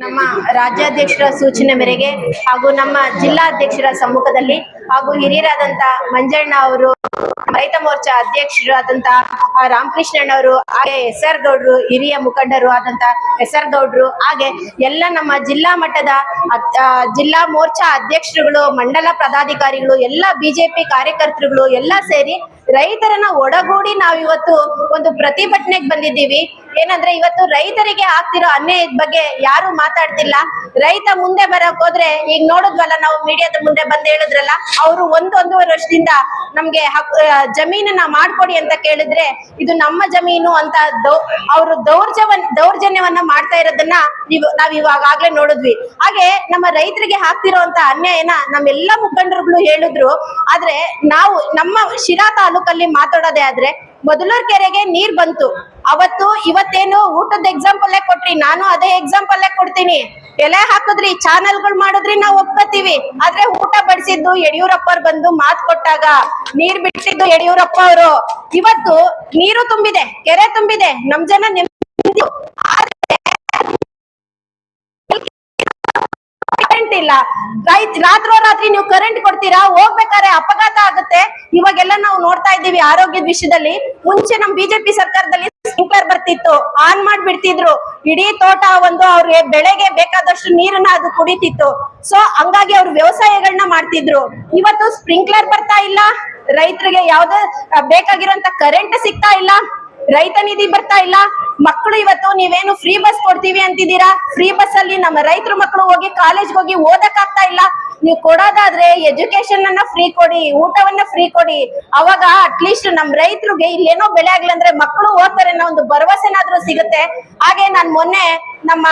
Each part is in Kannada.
ನಮ್ಮ ರಾಜ್ಯಾಧ್ಯಕ್ಷರ ಸೂಚನೆ ಮೇರೆಗೆ ಹಾಗೂ ನಮ್ಮ ಜಿಲ್ಲಾಧ್ಯಕ್ಷರ ಸಮ್ಮುಖದಲ್ಲಿ ಹಾಗೂ ಹಿರಿಯರಾದಂತಹ ಮಂಜಣ್ಣ ಅವರು, ರೈತ ಮೋರ್ಚಾ ಅಧ್ಯಕ್ಷರು ಆದಂತಹ ರಾಮಕೃಷ್ಣಣ್ಣ ಅವರು ಹಾಗೆ ಎಸ್ ಆರ್ ಗೌಡ್ರು, ಹಿರಿಯ ಮುಖಂಡರು ಆದಂತ ಎಸ್ ಆರ್ ಗೌಡ್ರು, ಹಾಗೆ ಎಲ್ಲ ನಮ್ಮ ಜಿಲ್ಲಾ ಮಟ್ಟದ ಜಿಲ್ಲಾ ಮೋರ್ಚಾ ಅಧ್ಯಕ್ಷರುಗಳು, ಮಂಡಲ ಪದಾಧಿಕಾರಿಗಳು, ಎಲ್ಲ ಬಿಜೆಪಿ ಕಾರ್ಯಕರ್ತರುಗಳು ಎಲ್ಲ ಸೇರಿ ರೈತರನ್ನ ಒಡಗೂಡಿ ನಾವು ಇವತ್ತು ಒಂದು ಪ್ರತಿಭಟನೆಗೆ ಬಂದಿದ್ದೀವಿ. ಏನಂದ್ರೆ ಇವತ್ತು ರೈತರಿಗೆ ಆಗ್ತಿರೋ ಅನ್ಯಾಯದ ಬಗ್ಗೆ ಯಾರು ಮಾತಾಡ್ತಿಲ್ಲ. ರೈತ ಮುಂದೆ ಬರಕ್ ಹೋದ್ರೆ, ಈಗ ನೋಡಿದ್ವಲ್ಲ ನಾವು ಮೀಡಿಯಾದ ಮುಂದೆ ಬಂದ್ ಹೇಳಿದ್ರಲ್ಲ ಅವರು ಒಂದ್ ಒಂದೂವರೆ ವರ್ಷದಿಂದ ನಮ್ಗೆ ಜಮೀನನ್ನ ಮಾಡ್ಕೊಡಿ ಅಂತ ಕೇಳಿದ್ರೆ ಇದು ನಮ್ಮ ಜಮೀನು ಅಂತ ಅವರು ದೌರ್ಜವನ್ ದೌರ್ಜನ್ಯವನ್ನ ಮಾಡ್ತಾ ಇರೋದನ್ನ ನೀವು ನಾವ್ ಇವಾಗಾಗ್ಲೇ ನೋಡಿದ್ವಿ. ಹಾಗೆ ನಮ್ಮ ರೈತರಿಗೆ ಹಾಕ್ತಿರೋಂತ ಅನ್ಯಾಯನ ನಮ್ಮೆಲ್ಲ ಮುಖಂಡರುಗಳು ಹೇಳಿದ್ರು. ಆದ್ರೆ ನಾವು ನಮ್ಮ ಶಿರಾ ತಾಲೂಕಲ್ಲಿ ಮಾತಾಡೋದೇ ಆದ್ರೆ ಮೊದಲೂರ್ ಕೆರೆಗೆ ನೀರ್ ಬಂತು. ಅವತ್ತು ಇವತ್ತೇನು ಊಟದ ಎಕ್ಸಾಂಪಲ್ ಕೊಟ್ರಿ, ನಾನು ಅದೇ ಎಕ್ಸಾಂಪಲ್ ಕೊಡ್ತೀನಿ. ಎಲೆ ಹಾಕಿದ್ರಿ ಚಾನೆಲ್ಗಳು ಮಾಡಿದ್ರಿ ನಾವು ಒಪ್ಕೋತೀವಿ. ಆದ್ರೆ ಊಟ ಬಡಿಸಿದ್ದು ಯಡಿಯೂರಪ್ಪ ಬಂದು ಮಾತ್ ಕೊಟ್ಟಾಗ, ನೀರ್ ಬಿಟ್ಟಿದ್ದು ಯಡಿಯೂರಪ್ಪ ಅವರು ಇವತ್ತು ನೀರು ತುಂಬಿದೆ, ಕೆರೆ ತುಂಬಿದೆ, ನಮ್ ಜನ ಇಲ್ಲ. ರೈತ್ ರಾತ್ರೋ ರಾತ್ರಿ ನೀವು ಕರೆಂಟ್ ಕೊಡ್ತೀರಾ? ಹೋಗ್ಬೇಕಾದ್ರೆ ಅಪಘಾತ ಆಗುತ್ತೆ. ಇವಾಗೆಲ್ಲ ನಾವು ನೋಡ್ತಾ ಇದ್ದೀವಿ ಆರೋಗ್ಯದ ವಿಷಯದಲ್ಲಿ. ಮುಂಚೆ ನಮ್ ಬಿಜೆಪಿ ಸರ್ಕಾರದಲ್ಲಿ ಸ್ಪ್ರಿಂಕ್ಲರ್ ಬರ್ತಿತ್ತು ಆನ್ ಮಾಡ್ಬಿಡ್ತಿದ್ರು. ಇಡೀ ತೋಟ ಒಂದು ಅವ್ರಿಗೆ ಬೆಳೆಗೆ ಬೇಕಾದಷ್ಟು ನೀರನ್ನ ಅದು ಕುಡಿತಿತ್ತು. ಸೊ ಹಂಗಾಗಿ ಅವ್ರು ವ್ಯವಸಾಯಗಳನ್ನ ಮಾಡ್ತಿದ್ರು. ಇವತ್ತು ಸ್ಪ್ರಿಂಕ್ಲರ್ ಬರ್ತಾ ಇಲ್ಲ. ರೈತರಿಗೆ ಯಾವ್ದು ಬೇಕಾಗಿರುವಂತ ಕರೆಂಟ್ ಸಿಗ್ತಾ ಇಲ್ಲ. ರೈತ ನಿಧಿ ಬರ್ತಾ ಇಲ್ಲ. ಮಕ್ಕಳು ಇವತ್ತು ನೀವೇನು ಫ್ರೀ ಬಸ್ ಕೊಡ್ತೀವಿ ಅಂತಿದ್ದೀರಾ? ಫ್ರೀ ಬಸ್ ಅಲ್ಲಿ ನಮ್ಮ ರೈತರು ಮಕ್ಕಳು ಹೋಗಿ ಕಾಲೇಜ್ ಹೋಗಿ ಓದಕ್ ಆಗ್ತಾ ಇಲ್ಲ. ನೀವು ಕೊಡೋದಾದ್ರೆ ಎಜುಕೇಶನ್ ಅನ್ನ ಫ್ರೀ ಕೊಡಿ, ಊಟವನ್ನ ಫ್ರೀ ಕೊಡಿ. ಅವಾಗ ಅಟ್ಲೀಸ್ಟ್ ನಮ್ ರೈತರಿಗೆ ಇಲ್ಲೇನೋ ಬೆಳೆ ಆಗ್ಲಿ ಅಂದ್ರೆ ಮಕ್ಕಳು ಓದ್ತಾರೆ ಅನ್ನೋ ಒಂದು ಭರವಸೆನಾದ್ರೂ ಸಿಗುತ್ತೆ. ಹಾಗೆ ನಾನ್ ಮೊನ್ನೆ ನಮ್ಮ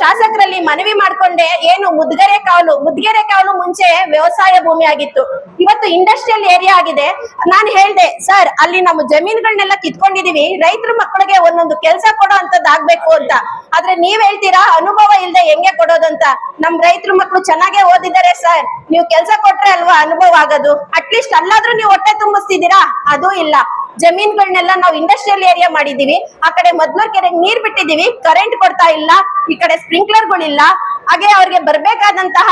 ಶಾಸಕರಲ್ಲಿ ಮನವಿ ಮಾಡ್ಕೊಂಡೆ, ಏನು, ಮುದ್ಗೆರೆ ಕಾವಲು ಮುದ್ಗೆರೆ ಕಾವಲು ಮುಂಚೆ ವ್ಯವಸಾಯ ಭೂಮಿ ಆಗಿತ್ತು. ಇವತ್ತು ಇಂಡಸ್ಟ್ರಿಯಲ್ ಏರಿಯಾ ಆಗಿದೆ. ನಾನು ಹೇಳ್ದೆ, ಸರ್, ಅಲ್ಲಿ ನಮ್ಮ ಜಮೀನುಗಳನ್ನೆಲ್ಲ ಕಿತ್ಕೊಂಡಿದೀವಿ. ರೈತರ ಮಕ್ಕಳಿಗೆ ಒಂದೊಂದು ಕೆಲಸ ಕೊಡೋ ಅಂತದ್ ಆಗ್ಬೇಕು ಅಂತ. ಆದ್ರೆ ನೀವ್ ಹೇಳ್ತೀರಾ, ಅನುಭವ ಇಲ್ದೆ ಹೆಂಗೆ ಕೊಡೋದಂತ ನಮ್ ರೈತರ ಮಕ್ಕಳು ಚೆನ್ನಾಗೇ ಓದಿದ್ದಾರೆ, ಸರ್. ನೀವು ಕೆಲಸ ಕೊಟ್ರೆ ಅಲ್ವಾ ಅನುಭವ ಆಗೋದು? ಅಟ್ಲೀಸ್ಟ್ ಅಲ್ಲಾದ್ರೂ ನೀವು ಹೊಟ್ಟೆ ತುಂಬಿಸ್ತಿದ್ದೀರಾ? ಅದು ಇಲ್ಲ. ಜಮೀನ್ಗಳನ್ನೆಲ್ಲ ನಾವು ಇಂಡಸ್ಟ್ರಿಯಲ್ ಏರಿಯಾ ಮಾಡಿದೀವಿ ಆ ಕಡೆ ಮೊದ್ಲೂರ್ ಕೆರೆಗೆ ನೀರ್ ಬಿಟ್ಟಿದೀವಿ ಕರೆಂಟ್ ಕೊಡ್ತಾ ಇಲ್ಲ. ಈ ಕಡೆ ಸ್ಪ್ರಿಂಕ್ಲರ್ಗಳಿಲ್ಲ ಹಾಗೆ ಅವ್ರಿಗೆ ಬರ್ಬೇಕಾದಂತಹ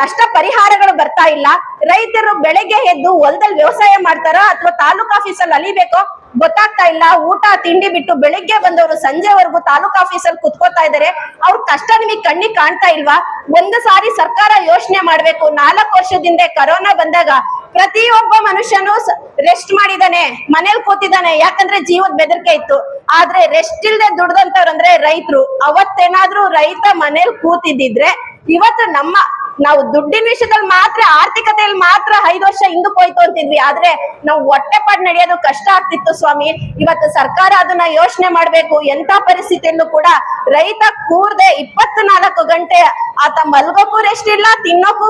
ನಷ್ಟ ಪರಿಹಾರಗಳು ಬರ್ತಾ ಇಲ್ಲ. ರೈತರು ಬೆಳಗ್ಗೆ ಎದ್ದು ಹೊಲದಲ್ಲಿ ವ್ಯವಸಾಯ ಮಾಡ್ತಾರೋ ಅಥವಾ ತಾಲೂಕ್ ಆಫೀಸಲ್ಲಿ ಅಲಿಬೇಕೋ ಗೊತ್ತಾಗ್ತಾ ಇಲ್ಲ. ಊಟ, ತಿಂಡಿ ಬಿಟ್ಟು ಬೆಳಿಗ್ಗೆ ಬಂದವರು ಸಂಜೆವರೆಗೂ ತಾಲೂಕ್ ಆಫೀಸಲ್ಲಿ ಕುತ್ಕೋತಾ ಇದಾರೆ ಅವ್ರ ಕಷ್ಟ ನಿಮಗೆ ಕಣ್ಣಿಗೆ ಕಾಣ್ತಾ ಇಲ್ವಾ? ಒಂದು ಸಾರಿ ಸರ್ಕಾರ ಯೋಚನೆ ಮಾಡ್ಬೇಕು. ನಾಲ್ಕು ವರ್ಷದಿಂದ ಕರೋನಾ ಬಂದಾಗ ಪ್ರತಿಯೊಬ್ಬ ಮನುಷ್ಯನು ರೆಸ್ಟ್ ಮಾಡಿದಾನೆ ಮನೇಲಿ ಕೂತಿದ್ದಾನೆ, ಯಾಕಂದ್ರೆ ಜೀವದ ಬೆದರಿಕೆ ಇತ್ತು. ಆದ್ರೆ ರೆಸ್ಟ್ ಇಲ್ದೆ ದುಡ್ದಂತವ್ರಂದ್ರೆ ರೈತರು. ಅವತ್ತೇನಾದ್ರೂ ರೈತ ಮನೇಲಿ ಕೂತಿದ್ದಿದ್ರೆ, ಇವತ್ತು ನಮ್ಮ ನಾವು ದುಡ್ಡಿನ ವಿಷಯದಲ್ಲಿ ಮಾತ್ರ, ಆರ್ಥಿಕತೆಯಲ್ಲಿ ಮಾತ್ರ ಐದು ವರ್ಷ ಹಿಂದಕ್ಕೆ ಹೋಯ್ತು ಅಂತಿದ್ವಿ. ಆದ್ರೆ ನಾವು ಹೊಟ್ಟೆಪಾಡ್ ನಡೆಯೋದು ಕಷ್ಟ ಆಗ್ತಿತ್ತು ಸ್ವಾಮಿ. ಇವತ್ತು ಸರ್ಕಾರ ಅದನ್ನ ಯೋಚನೆ ಮಾಡ್ಬೇಕು. ಎಂತ ಪರಿಸ್ಥಿತಿಯಲ್ಲೂ ಕೂಡ ರೈತ ಕೂರ್ದೆ ಇಪ್ಪತ್ನಾಲ್ಕು ಗಂಟೆ ಆತ ಮಲ್ಗೋಕ್ಕೂ ರೆಸ್ಟ್ ಇಲ್ಲ, ತಿನ್ನೋಕ್ಕೂ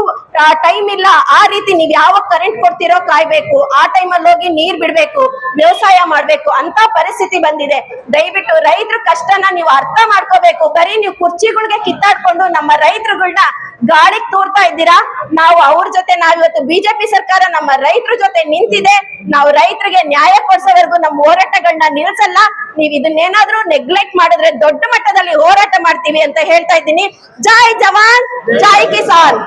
ಟೈಮ್ ಇಲ್ಲ. ಆ ರೀತಿ ನೀವ್ ಯಾವಾಗ ಕರೆಂಟ್ ಕೊಡ್ತಿರೋ ಕಾಯ್ಬೇಕು. ಆ ಟೈಮಲ್ಲಿ ಹೋಗಿ ನೀರ್ ಬಿಡ್ಬೇಕು, ವ್ಯವಸಾಯ ಮಾಡ್ಬೇಕು. ಅಂತ ಪರಿಸ್ಥಿತಿ ಬಂದಿದೆ. ದಯವಿಟ್ಟು ರೈತರ ಕಷ್ಟನ ನೀವು ಅರ್ಥ ಮಾಡ್ಕೋಬೇಕು. ಬರೀ ನೀವು ಕುರ್ಚಿಗಳಿಗೆ ಕಿತ್ತಾಡ್ಕೊಂಡು ನಮ್ಮ ರೈತರುಗಳನ್ನ ಗಾಳಿಗೆ ತೋರ್ತಾ ಇದ್ದೀರಾ? ನಾವು ಅವ್ರ ಜೊತೆ ನಾವಿವತ್ತು ಬಿಜೆಪಿ ಸರ್ಕಾರ ನಮ್ಮ ರೈತರ ಜೊತೆ ನಿಂತಿದೆ. ನಾವು ರೈತರಿಗೆ ನ್ಯಾಯ ಕೊಡ್ಸೋವರೆಗೂ ನಮ್ಮ ಹೋರಾಟಗಳನ್ನ ನಿಲ್ಸಲ್ಲ. ನೀವ್ ಇದನ್ನೇನಾದ್ರೂ ನೆಗ್ಲೆಕ್ಟ್ ಮಾಡಿದ್ರೆ ದೊಡ್ಡ ಮಟ್ಟದಲ್ಲಿ ಹೋರಾಟ ಮಾಡ್ತೀವಿ ಅಂತ ಹೇಳ್ತಾ ಇದ್ದೀನಿ. ಜೈ ಜವಾನ್, ಜೈ ಕಿಸಾನ್.